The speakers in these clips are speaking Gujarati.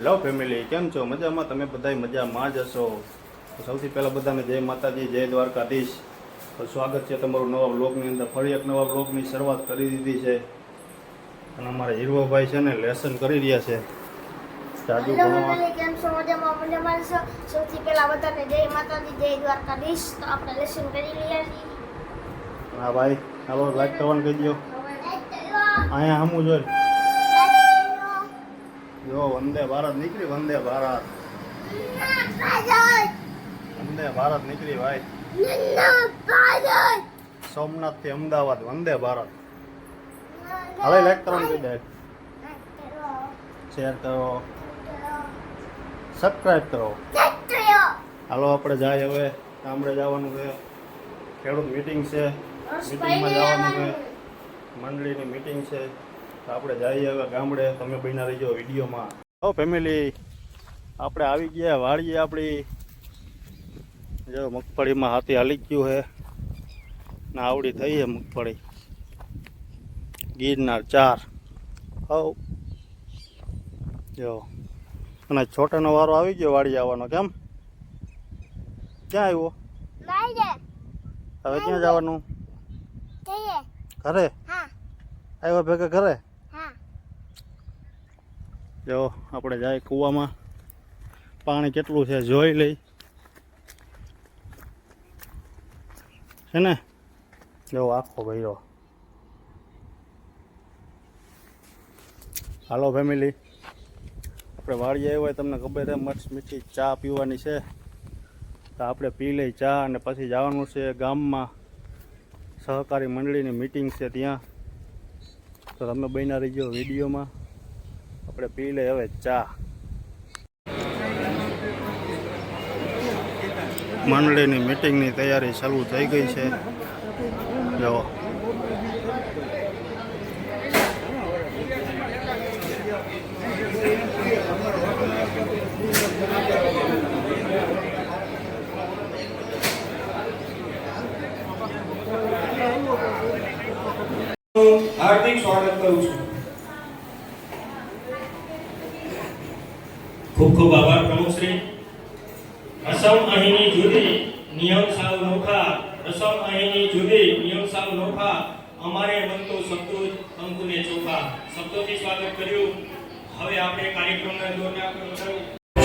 હેલો ફેમિલી કેમ છો? મજામાં? તમે બધાય મજામાં જ હશો? સૌથી પહેલાં બધાને જય માતાજી જય દ્વારકાધીશ. તો સ્વાગત છે તમારું નવા બ્લોગની અંદર. ફરી એક નવા બ્લોગની શરૂઆત કરી દીધી છે. અને અમારા હીરવાભાઈ છે ને લેસન કરી રહ્યા છે. જાદુ કેમ છો? મજામાં? મજામાં છો? સૌથી પહેલા બધાને જય માતાજી જય દ્વારકાધીશ. તો આપણે લેસન કરી લઈએ છીએ. હા ભાઈ. હાલો લાઈક કરવાનું કહી દો અહીંયા હમું જોઈ જો વંદે ભારત, નીકળી, વંદે ભારત. વંદે ભારત, નીકળી, ભાઈ. સોમનાથથી અમદાવાદ, વંદે ભારત. હવે લાઈક કરવાનું કહી દે શેર કરો. સબસ્ક્રાઈબ કરો. હાલો, આપણે જાય હવે. ગામડે જવાનું છે. ખેડૂત મીટિંગ છે. મીટિંગમાં જવાનું છે. મંડળીની મીટિંગ છે. તો આપણે જઈએ હવે ગામડે. તમે બન્યા રહીજો વિડીયોમાં. હો ફેમિલી આપણે આવી ગયા વાળીએ આપણી. જો મગફળીમાં હાથી હાલી ગયું છે. ને આવડી થઈ છે મગફળી. ગીરનાર ચાર. હવ જો. અને છોટાનો વારો આવી ગયો વાડી આવવાનો. કેમ? ક્યાં આવ્યો? હવે ક્યાં જવાનું? ઘરે? આવ્યો ભેગા ઘરે? જો, આપણે જાય કૂવામાં. પાણી કેટલું છે જોઈ લઈ. છે ને? જો, આખો ભાઈઓ હાલો, ફેમિલી. આપણે વાળી આવ્યા હોય, તમને ખબર છે, મસ્ત મીઠી ચા પીવાની છે. તો આપણે પી લઈ ચા અને પછી જવાનું છે ગામમાં. સહકારી મંડળીની મીટિંગ છે ત્યાં. તો તમે બન્યા રહીજો વિડીયોમાં. આપણે પી લે હવે ચા. મંડળીની મિટિંગની તૈયારી ચાલુ થઈ ગઈ છે. જો હાર્દિક સ્વાગત કરું છું. ખૂબ ખૂબ આભાર પ્રમુખશ્રી રસમ અહીંની જુદી નિયમ સાવ નોખા. રસમ અહીંની જુદી નિયમ સાવ નોખા. અમારે મન તો શબ્દો અંકુને ચોખા. શબ્દોથી સ્વાગત કર્યું. હવે આપણે કાર્યક્રમના દોરના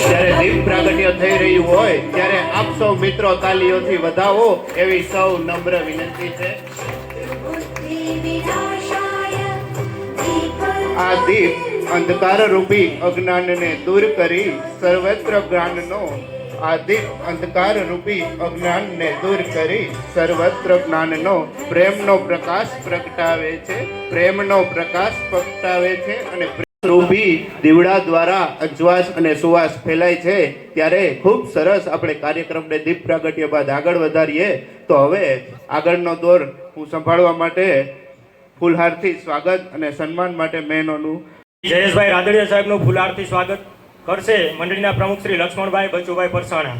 જ્યારે દીપ પ્રાગટ્ય થઈ રહ્યું હોય ત્યારે આપ સૌ મિત્રો તાલીઓથી વધાવો એવી સૌ નમ્ર વિનંતી છે. આ દીપ અંધકાર રૂપી અજ્ઞાનને દૂર કરી સર્વત્ર જ્ઞાનનો આ અંધકાર રૂપી અજ્ઞાનને દૂર કરી સર્વત્ર જ્ઞાનનો પ્રેમનો પ્રકાશ પ્રગટાવે છે, પ્રેમનો પ્રકાશ પ્રગટાવે છે અને રૂપી દીવડા દ્વારા અજવાસ અને સુવાસ ફેલાય છે. ત્યારે ખૂબ સરસ આપણે કાર્યક્રમને દીપ પ્રાગટ્ય બાદ આગળ વધારીએ. તો હવે આગળનો દોર હું સંભાળવા માટે ફૂલહારથી સ્વાગત અને સન્માન માટે મહેનોનું જયેશભાઈ રાદડિયા સાહેબનું ફુલારથી સ્વાગત કરશે મંડળીના પ્રમુખ શ્રી લક્ષ્મણભાઈ બચુભાઈ પરસાણા.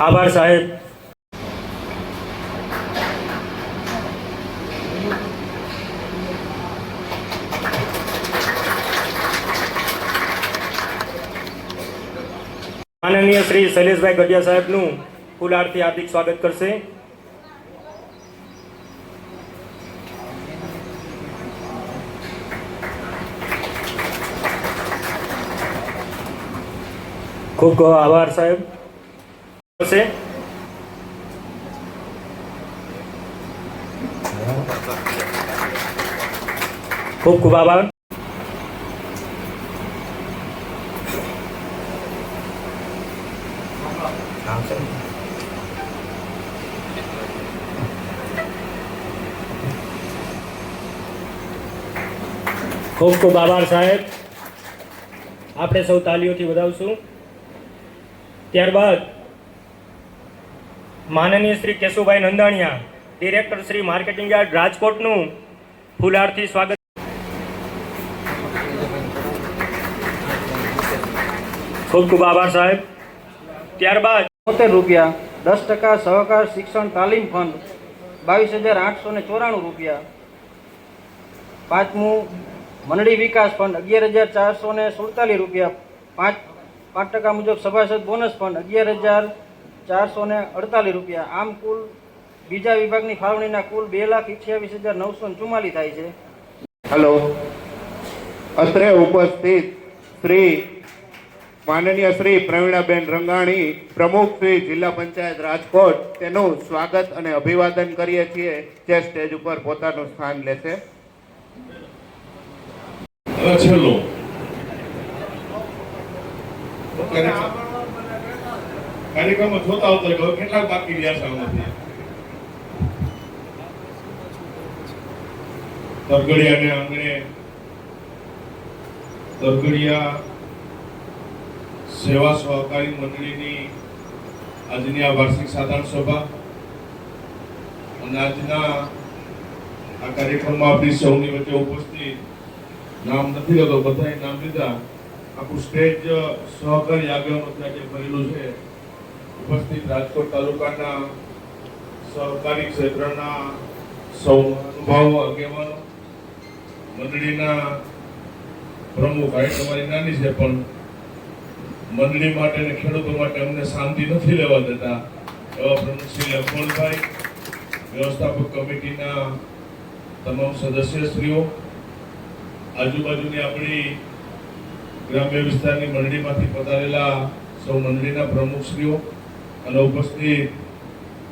આભાર સાહેબ. માનનીય શ્રી શૈલેષભાઈ ગઢિયા સાહેબનું ફૂલહારથી હાર્દિક સ્વાગત કરશે ખૂબ ખૂબ આભાર સાહેબ કરશે ખૂબ ખૂબ આભાર ખૂબ ખૂબ આભાર સાહેબ. આપણે સૌ તાલીઓથી વધાવશું. ત્યારબાદ માનનીય Shri Keshubhai Nandaniya, director Shri marketing yard રાજકોટનું ફુલારથી સ્વાગત ખૂબ ખૂબ આભાર સાહેબ. ત્યારબાદ બોતેર રૂપિયા, દસ ટકા સહકાર શિક્ષણ તાલીમ ફંડ, બાવીસ હજાર આઠસો ને ચોરાણું રૂપિયા. પાંચમું મંડળી વિકાસ ફંડ અગિયાર હજાર ચારસો ને સુડતાલીસ રૂપિયા. પાંચ પાંચ ટકા મુજબ સભાસદ બોનસ ફંડ અગિયાર હજાર ચારસો ને અડતાલીસ રૂપિયા. આમ કુલ બીજા વિભાગની ફાળવણીના કુલ બે લાખ અઠ્યાવીસ હજાર નવસો ચુમ્માલીસ થાય છે. હલો. અત્રે ઉપસ્થિત શ્રી માનનીય શ્રી પ્રવીણાબેન રંગાણી, પ્રમુખ શ્રી જિલ્લા પંચાયત રાજકોટ, તેનું સ્વાગત અને અભિવાદન કરીએ છીએ જે સ્ટેજ ઉપર પોતાનું સ્થાન લેશે. હવે કાર્યક્રમ જોતા આવતો કેટલાક બાકી રહ્યા છે આમાંથી? તરગડિયાને આંગણે તરગડિયા સેવા સહકારી મંડળીની આજની આ વાર્ષિક સાધારણ સભા અને આજના આ કાર્યક્રમમાં આપણી સૌની વચ્ચે ઉપસ્થિત નામ નથી લેતો બધાએ નામ લીધા. આખું સ્ટેજ સહકારી આગેવાનો જે ભરેલું છે, ઉપસ્થિત રાજકોટ તાલુકાના સહકારી ક્ષેત્રના સૌ અનુભવો આગેવાનો, મંડળીના પ્રમુખ હાઈટ અમારી નાની છે, પણ મંડળી માટે અને ખેડૂતો માટે અમને શાંતિ નથી લેવા દેતા, એવા પ્રમુખ શ્રી લખમણભાઈ વ્યવસ્થાપક કમિટીના તમામ સદસ્યશ્રીઓ આજુબાજુની આપણી ગ્રામ્ય વિસ્તારની મંડળીમાંથી પધારેલા સૌ મંડળીના પ્રમુખશ્રીઓ અને ઉપસ્થિત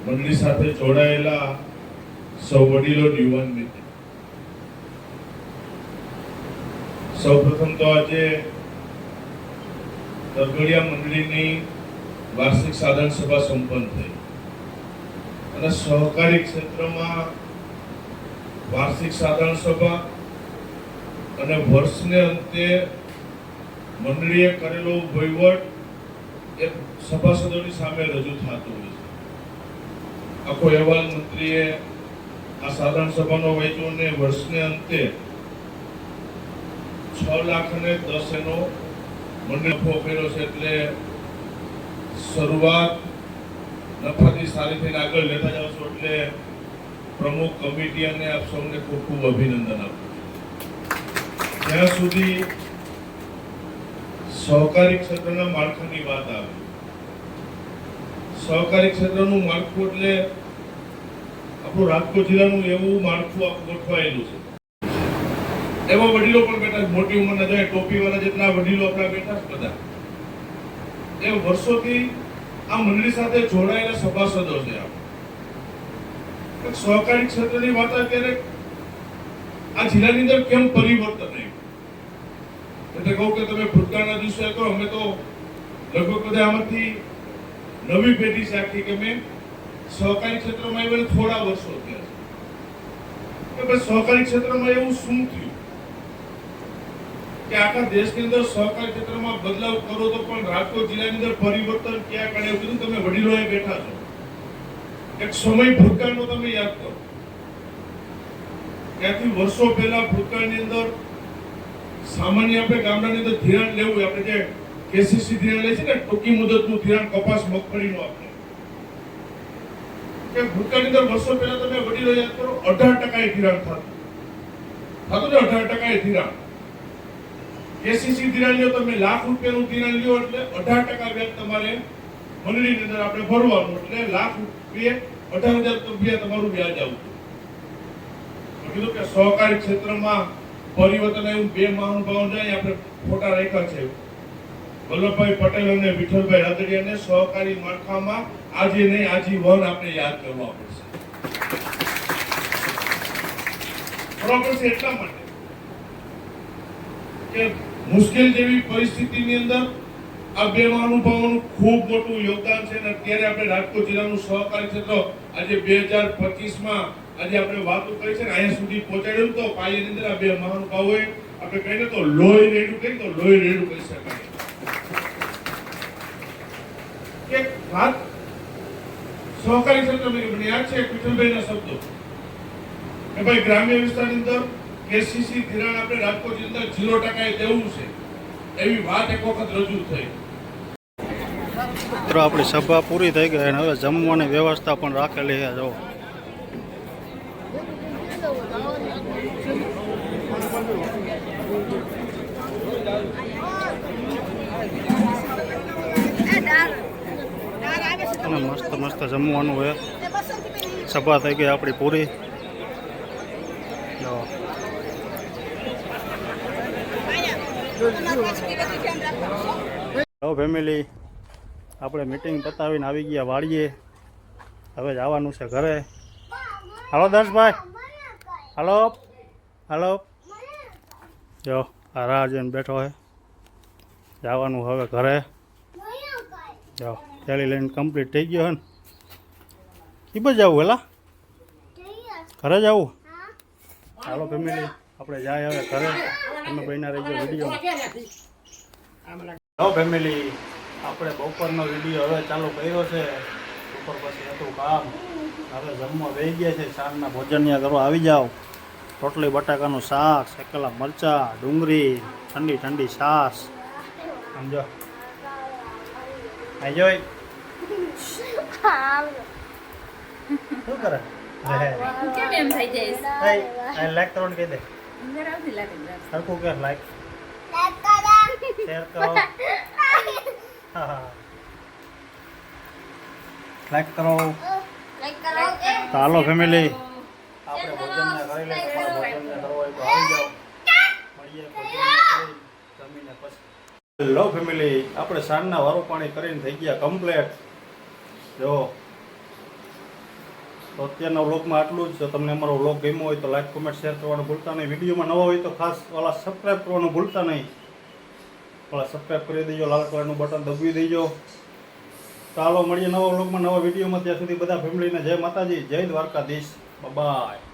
મંડળી સાથે જોડાયેલા સૌ વડીલો યુવાન મિત્ર. સૌપ્રથમ તો આજે તરગડિયા મંડળીની વાર્ષિક સાધારણ સભા સંપન્ન થઈ. અને સહકારી ક્ષેત્રમાં વાર્ષિક સાધારણ સભા અને વર્ષને અંતે મંડળીએ કરેલો વહીવટ એ સભાસદોની સામે રજૂ થતો હોય છે આખો અહેવાલ મંત્રીએ આ સાધારણ સભાનો વહેંચ્યો અને વર્ષને અંતે છ લાખ અને દસ એનો મંડળ નફો કર્યો છે એટલે શરૂઆત નફાથી સારી થઈને આગળ લેતા જાવ છો એટલે પ્રમુખ કમિટી અને આપ સૌને ખૂબ ખૂબ અભિનંદન આપું. જ્યાં સુધી સહકારી ક્ષેત્રના માળખાની વાત આવે. સહકારી ક્ષેત્રનું માળખું એટલે આપણું રાજકોટ જિલ્લાનું એવું માળખું ગોઠવાયેલું છે. એવા વડીલો પણ બેઠા. મોટી ઉંમરના જાય, ટોપીવાળા જેટલા વડીલો આપણા બેઠા બધા. એ વર્ષોથી આ મંડળી સાથે જોડાયેલા સભાસદો છે આ એક સહકારી ક્ષેત્રની વાત અત્યારે ત્યારે આ જિલ્લાની અંદર કેમ પરિવર્તન એટલે કહું કે તમે ભૂતકાળના દિવસો કહો અમે તો લગભગ બધા આમાંથી નવી પેઢી છે કે મેં સહકારી ક્ષેત્રમાં એવા થોડા વર્ષો થયા સહકારી ક્ષેત્રમાં એવું શું થયું? કે આખા દેશની અંદર સહકારી ક્ષેત્રમાં બદલાવ કરો તો પણ રાજકોટ જિલ્લાની અંદર પરિવર્તન ક્યાં કાઢે કીધું તમે વડીલોએ બેઠા છો. એક સમય ભૂતકાળનો તમે યાદ કરો. ત્યાંથી વર્ષો પહેલા ભૂતકાળની અંદર સામાન્ય આપણે ગામડાની અંદર ધિરાણ લેવું આપણે જે કેસીસી ધિરાણ લે છે ને, ટૂંકી મુદતનું ધિરાણ કપાસ, મગફળીનું આપણે. કે ભૂતકાળની અંદર વર્ષો પહેલા તમે વડીલો યાદ કરો, અઢાર ટકાએ ધિરાણ થતું. થતું ને અઢાર ટકાએ ધિરાણ. કેસીસી ધિરાણ લ્યો, તમે લાખ રૂપિયાનું ધિરાણ લ્યો, એટલે અઢાર ટકા વ્યાજ તમારે મંડળીની અંદર આપણે ભરવાનું, એટલે લાખ રૂપિયા અઢાર હજાર રૂપિયા તમારું વ્યાજ આવતું. કીધું કે સહકારી ક્ષેત્રમાં પરિવર્તન એવું બે મહાનુભાવ નહીં આપણે ફોટા રાખ્યા છે. વલ્લભભાઈ પટેલ અને વિઠ્ઠલભાઈ રાદડિયાને સહકારી માળખામાં આજે નહીં આજીવન આપણે યાદ કરવા પડશે એટલા માટે કે મુશ્કેલ જેવી પરિસ્થિતિની અંદર આ બે મહાનુભાવોનું ખૂબ મોટું યોગદાન છે અને અત્યારે આપણે રાજકોટ જિલ્લાનું સહકારી ક્ષેત્ર આજે બે હજાર પચીસમાં આજે આપણે વાતો કરી છે ને, અહીંયા સુધી પહોંચાડ્યું તો પાયાની અંદર આ બે મહાનુભાવોએ આપણે કહીને તો લોહી રેડું કહીએ તો લોહી રેડું કહી શકાય. કે વાત સહકારી ક્ષેત્રમાં મને યાદ છે વિઠ્ઠલભાઈના શબ્દો. કે ભાઈ ગ્રામ્ય વિસ્તારની અંદર કેસીસી ધિરાણ આપણે રાજકોટની અંદર ઝીરો ટકાએ દેવું છે. એવી વાત એક વખત રજૂ થઈ. મિત્રો, આપણી સભા પૂરી થઈ ગઈ અને હવે જમવાની વ્યવસ્થા પણ રાખેલી છે જો અને મસ્ત મસ્ત જમવાનું હોય સભા થઈ ગઈ આપણી પૂરી. જો. ફેમિલી આપણે મિટિંગ પતાવીને આવી ગયા વાડીએ. હવે જવાનું છે ઘરે. હાલો દર્શભાઈ. હાલો. હાલો. જો, આ રાહ જોઈને બેઠો હોય જવાનું હવે ઘરે. જો. થેલી લઈને કમ્પ્લીટ થઈ ગયો હે ને કીબ આવું હેલા? ઘરે જવું ચાલો ફેમિલી આપણે જાય હવે ઘરે. તમે બહેના રહી ગયો વીડિયો હાલો ફેમિલી આપણે બપોરનો વીડિયો હવે ચાલુ કર્યો છે. બપોર પછી હતું કામ. હવે જમવા વહી ગયા છે. સાંજના ભોજનિયા કરવા આવી જાઓ. રોટલી, બટાકાનું શાક, શેકેલા મરચાં, ડુંગળી, ઠંડી ઠંડી છાશ. સમજો? આઈ જોઈ? શું કરે? કેમ એમ થઈ જઈશ? આઈ લાઈક કરવાનું કહી દે. અંદર આવતી લાગે સરખું કે લાઈક શેર કરો. હા હા. લાઈક કરો. તો ફેમિલી આપણે ભોજનને કરી. લઈએ તમારે ભોજનને કરવું હોય તો આવી જાઓ. મળીએ ભોજનને જમીને પછી. હેલો ફેમિલી આપણે સાંજના વારો પાણી કરીને થઈ ગયા કમ્પ્લેટ જો, તો અત્યારના વ્લોગમાં આટલું જ. જો તમને અમારો વ્લોગ ગમ્યો હોય તો લાઈક કોમેન્ટ શેર કરવાનું ભૂલતા નહીં. વિડીયોમાં નવા હોય તો ખાસ ઓલા સબસ્ક્રાઈબ કરવાનું ભૂલતા નહીં. ઓલા સબસ્ક્રાઈબ કરી દેજો, લાલ કલરનું બટન દબાવી દેજો. ચાલો, મળીએ નવા વ્લોગમાં, નવા વિડીયોમાં. ત્યાં સુધી બધા ફેમિલીને જય માતાજી, જય દ્વારકાધીશ. બાય